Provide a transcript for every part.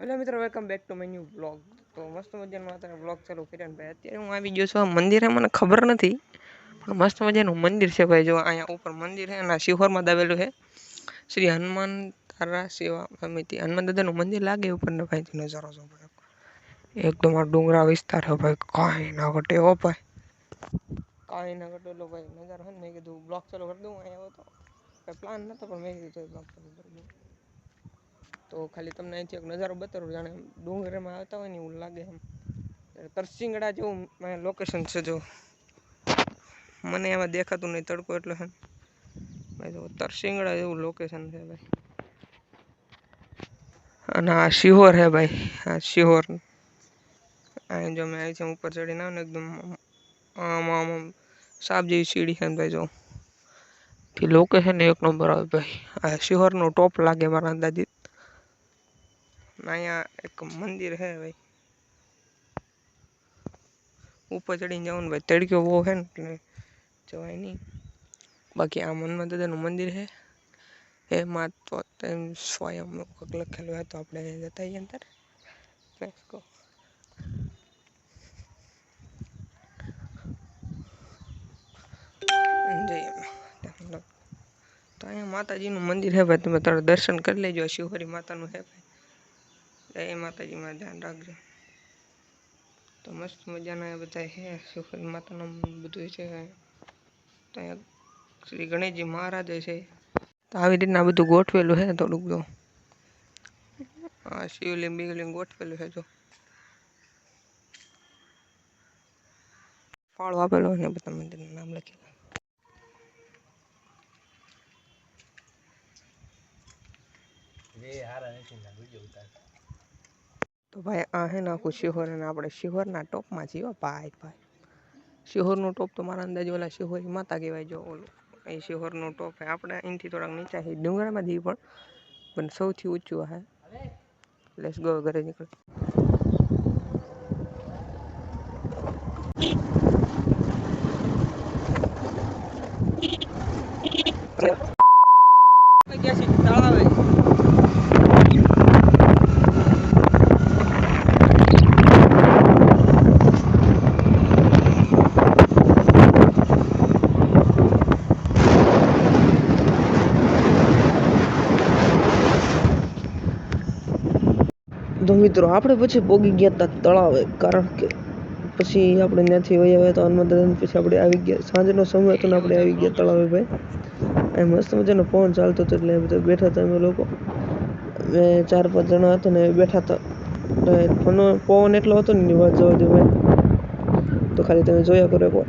Hello મિત્રો welcome back to my new blog તો મસ્ત મજાનો અત્યારે બ્લોગ ચાલુ કર્યો ને ભાઈ. અત્યારે હું આવી ગયો છું આ મંદિરે મને ખબર નથી. પણ મસ્ત મજાનું મંદિર છે ભાઈ, જો અહીંયા ઉપર મંદિર છે અને આ શિહોરમાં દાવેલું છે. શ્રી હનુમાન તારા સેવા સમિતિ. હનુમાન દાદાનું મંદિર લાગે ઉપર ને ભાઈ નજારો જો ભાઈ એકદમ આ ડુંગરા વિસ્તાર છે ભાઈ, કાંઈ ના ઘટે હો ભાઈ. કાંઈ ના ઘટે. એટલો ભાઈ નજારો છે ને, મેં કીધું બ્લોગ ચાલુ કરી દઉં, અહીંયા આવ્યો તો. કંઈ પ્લાન નહોતો પણ મેં કીધું બ્લોગ ચાલુ કરી દઉં. તો ખાલી તમને અહીંથી એક નજારો બતાવું, જાણે ડુંગરમાં આવતા હોય ને એવું લાગે એમ તરસિંગડા જેવું લોકેશન છે જો. મને એમાં દેખાતું નહીં, તડકો એટલે છે ભાઈ તરસિંગડા જેવું લોકેશન છે ભાઈ. અને આ શિહોર હે ભાઈ, આ શિહોર. અહીં જો મેં અહીંથી ઉપર ચડીને આવું ને એકદમ આમ આમ આમ સાપ જેવી સીડી છે ભાઈ જો. લોકેશન એક નંબર આવે ભાઈ. આ શિહોરનો ટોપ લાગે મારા અંદાજિત અહીંયા એક મંદિર હે ભાઈ. ઉપર ચડીને જવાનું ભાઈ. તડક્યો બહુ છે ને જવાય નહીં. બાકી આ મનમાં દાદાનું મંદિર હે. એમાં તો તેમ સ્વયં કંઈક લખેલું હોય તો આપણે જતા આવીએ અંદર. લેટ્સ ગો તો અહીંયા માતાજીનું મંદિર હે ભાઈ. તમે તારા દર્શન કરી લેજો. શિવહરી માતાનું હે ભાઈ. જય માતાજીમાં ધ્યાન રાખજો. તો મસ્ત મજાના બધા છે શિવહરી માતાનું બધું છે. તો શ્રી ગણેશજી મહારાજ છે. તો આવી રીતના બધું ગોઠવેલું છે થોડુંક જો. શિવલિંગ બિગલિંગ ગોઠવેલું છે જો. ફાળો આપેલો હોય ને બધા મંદિરનું નામ લખેલું તો ભાઈ, આ હે ને આખું શિહોર અને આપણે શિહોરના ટોપમાં છીએ હો ભાઈ ભાઈ. શિહોરનું ટોપ તો મારા અંદાજે ઓલા શિહોરી માતા કહેવાય જો ઓલું. એ શિહોરનું ટોપ છે આપણે અહીંથી થોડાક નીચા છે ડુંગરામાંથી પણ. પણ સૌથી ઊંચું આ હે. લેટ્સ ગો ઘરે નીકળ. તળાવે તો મિત્રો આપણે પછી પોગી ગયા હતા તળાવે, કારણ કે પછી આપણે ત્યાંથી વહી આવ્યા તો હનુમાન પછી આપણે આવી ગયા, સાંજનો સમય હતો ને આપણે આવી ગયા તળાવે ભાઈ. એ મસ્ત મજાનો પવન ચાલતો હતો એટલે બધા બેઠા હતા અમે લોકો. અમે ચાર પાંચ જણા હતા ને બેઠા હતા. એટલે ફોન પવન એટલો હતો ને વાત જવા દે ભાઈ. તો ખાલી તમે જોયા કરો એકવાર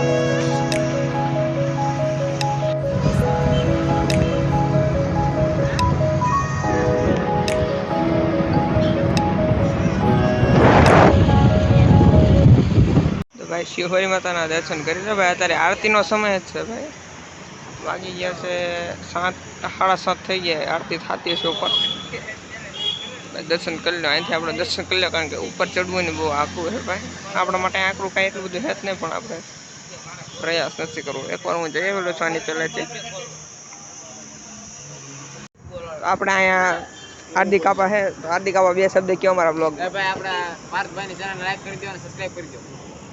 ભાઈ શિવહરી માતાના દર્શન કરી લો ભાઈ. અત્યારે આરતીનો સમય જ છે ભાઈ. વાગી ગયા છે સાત, સાડા સાત થઈ ગયા. આરતી થતી હશે ઉપર. દર્શન કરી લો. અહીંથી આપણે દર્શન કરી લો, કારણ કે ઉપર ચડવું ને બહુ આખું છે ભાઈ. આપણા માટે આકરું કાંઈ એટલું બધું હેત નહીં, પણ આપણે પ્રયાસ નથી કરવો. એકવાર હું જઈ આવેલો છું, આની પહેલાંથી આપણે અહીંયા હાર્દિક આપા હે હાર્દિક આપા બે શબ્દ કયો અમારા બ્લોગ ભાઈ, આપણા પાર્થભાઈ ચેનલ લાઈક કરી દો અને સબસ્ક્રાઇબ કરી દો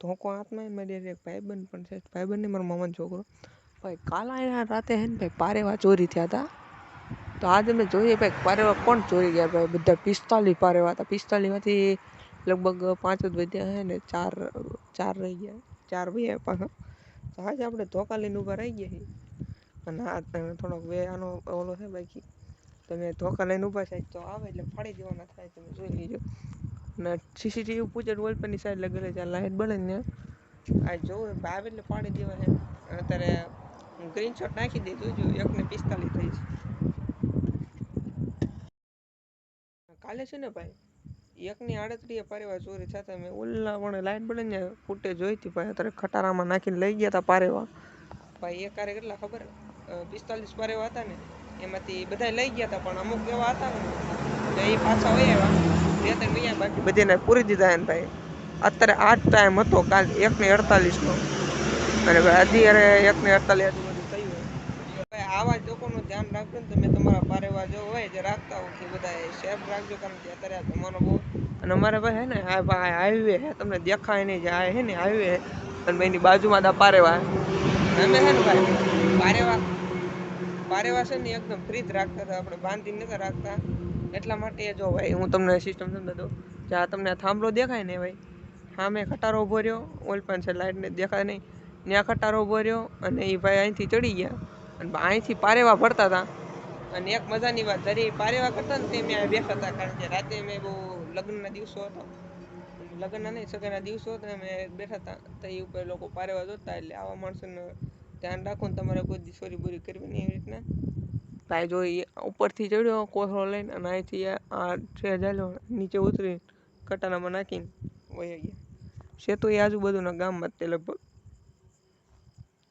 ધોકો આત્મા મારી એક ભાઈબંધ પણ છે. ભાઈબંધ ને મારો મામાનો છોકરો. ભાઈ, કાલા એના રાતે હે ને ભાઈ, પારેવા ચોરી થયા હતા તો આજે મેં જોઈએ ભાઈ, પારેવા કોણ ચોરી ગયા ભાઈ? બધા પિસ્તાલીસ પારેવા હતા. પિસ્તાલીસમાંથી લગભગ પાંચ જ વધ્યા હે ને, ચાર ચાર રહી ગયા ચાર ભાઈ પાછા. તો આજે આપણે ધોકા લઈને ઊભા રહી ગયા અને આ થોડોક વે આનો ઓલો છે બાકી. તમે ધોકા લઈને ઊભા થાય તો આવે એટલે ફાડી દેવાના થાય, તમે જોઈ લેજો. અને સીસીટીવી પૂછે વોલ પરની સાઈડ લગેલી છે. લાઈટ બળે ને આ જોવે આવે એટલે પાણી દેવા છે અત્યારે હું ગ્રીન શોટ નાખી દઈ જોજો. એકને પિસ્તાલીસ થઈ છે. કાલે છે ને ભાઈ? એકની આડત્રીએ પારેવા ચોરી થતા મેં ઓલા પણ લાઈટ બળે ને ફૂટે જોઈ હતી ભાઈ. અત્યારે ખટારામાં નાખીને લઈ ગયા હતા પારેવા. ભાઈ, એક કારે કેટલા ખબર? પિસ્તાલીસ પારેવા હતા ને. એમાંથી બધા લઈ ગયા હતા, પણ અમુક એવા હતા ને. એ પાછા હોય એવા બે ત્રણ બાકી. બધીને પૂરી દીધા એને ભાઈ. અત્યારે આ જ ટાઈમ હતો કાલ એકને અડતાલીસનો. અને ભાઈ અત્યારે એકને અડતાલીસ આજુબાજુ થયું હોય. ભાઈ આવા લોકોનું ધ્યાન રાખજો ને તમે તમારા પારેવા જો હોય જે રાખતા હોય કે બધા સેફ રાખજો કારણ કે અત્યારે આ જમાનો બહુ અને અમારે ભાઈ હે ને આ ભાઈ હાઈવે હે તમને દેખાય નહીં જે આ હે ને હાઈવે હે. અને એની બાજુમાં દા પારેવા અમે હે ને ભાઈ પારેવા પારેવા છે ને એકદમ ફ્રી જ રાખતા હતા આપણે બાંધીને નતા રાખતા. એટલા માટે જો ભાઈ, હું તમને સિસ્ટમ સમજાવી દઉં. જે આ તમને થાંભલો દેખાય ને ભાઈ, સામે ખટારો ઊભો રહ્યો, ઓલ પણ છે લાઇટને દેખાય નહીં. ત્યાં ખટારો ઊભો રહ્યો અને એ ભાઈ અહીંથી ચડી ગયા. અને અહીંથી પારેવા ભરતા હતા. અને એક મજાની વાત જરી પારેવા કરતા ને તે મેં બેઠા હતા, કારણ કે રાતે મેં બહુ લગ્નના દિવસો હતો. લગ્નના નહીં, સગાના દિવસો હતા મેં બેઠા હતા. તો એ ઉપર લોકો પારેવા જોતા, એટલે આવા માણસોને ધ્યાન રાખો ને તમારે કોઈ દી ચોરી બોરી કરવી નહીં એવી રીતના. ભાઈ જો એ ઉપરથી ચડ્યો, કોથળો લઈને અને અહીંથી આ છે ચાલ્યો નીચે ઉતરી કટારામાં નાખીને વહી ગયા છે તો એ આજુબાજુના ગામમાં તે લગભગ.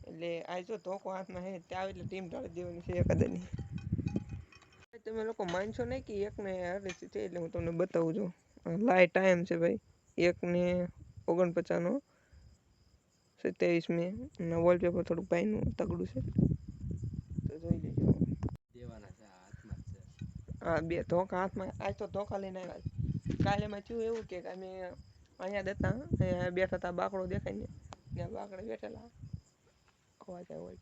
એટલે આ જો ધોકો હાથમાં હે, ત્યાં એટલે ટીમ ઢાળી દેવાની છે એકાદાની. તમે લોકો માનશો નહીં કે એકને હારે છે? એટલે હું તમને બતાવું છું. લાઈ ટાઈમ છે ભાઈ. એકને ઓગણપચાસનો સત્યાવીસ મે અને વોલપેપર થોડુંક ભાઈનું તગડું છે. તો જોઈ લેજો દેવાના છે આ હાથમાં જ છે હા બે ધોકા હાથમાં, આજ તો ધોકા લઈને આવ્યા. કાલે એમાં થયું એવું કે અમે અહીંયા દેતા અહીંયા બેઠા હતા બાકડો દેખાય ને ત્યાં બાકડે બેઠેલા. અવાજ હોય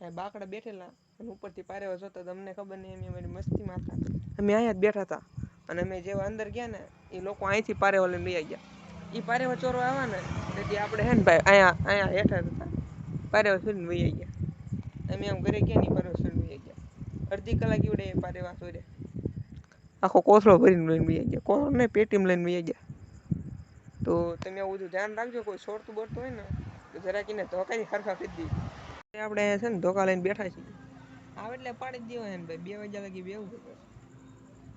હા બાકડા બેઠેલા અને ઉપરથી પારેવા જોતા તમને ખબર નહીં અમે અમારી મસ્તીમાં હતા અમે અહીંયા જ બેઠા હતા અને અમે જેવા અંદર ગયા ને, એ લોકો અહીંથી પારેવા લઈને લઈ ગયા એ પારેવા ચોરો આવ્યા ને, તેથી આપણે હે ને ભાઈ, અહીંયા અહીંયા હેઠળ હતા. પારેવા છોડીને વહી ગયા અમે આમ ઘરે ગયા ને ઈ પારેવા ગયા અડધી કલાક એવડે પારેવા છોડે આખો કોથળો ભરીને લઈને બી ગયા. કોથળો નહીં પેટીમ લઈને બી ગયા. તો તમે આવું બધું ધ્યાન રાખજો કોઈ છોડતું બોડતું હોય ને તો જરાક એને ધોકાની ખરખા કરી દીધી આપણે છે ને ધોકા લઈને બેઠા છીએ. આવે એટલે પાડી જ દેવાય ને ભાઈ. બે વાગ્યા લગી બેવું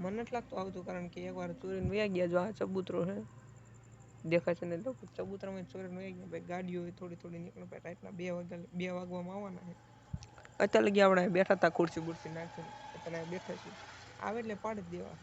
મને નથી લાગતું આવતું કારણ કે એકવાર ચોરીને વયા ગયા જો આ ચબૂતરો છે. દેખાય છે ને લોકો ચબૂતરામાં ચોરીને વયા ગયા. ભાઈ ગાડીઓ થોડી થોડી નીકળે ભાઈ રાતના બે વાગ્યા બે વાગવામાં આવવાના છે. અત્યારે લગી આપણે બેઠા હતા ખુરશી બુરશી નાખીને. અત્યારે બેઠા છીએ. આવે એટલે પાડી દેવા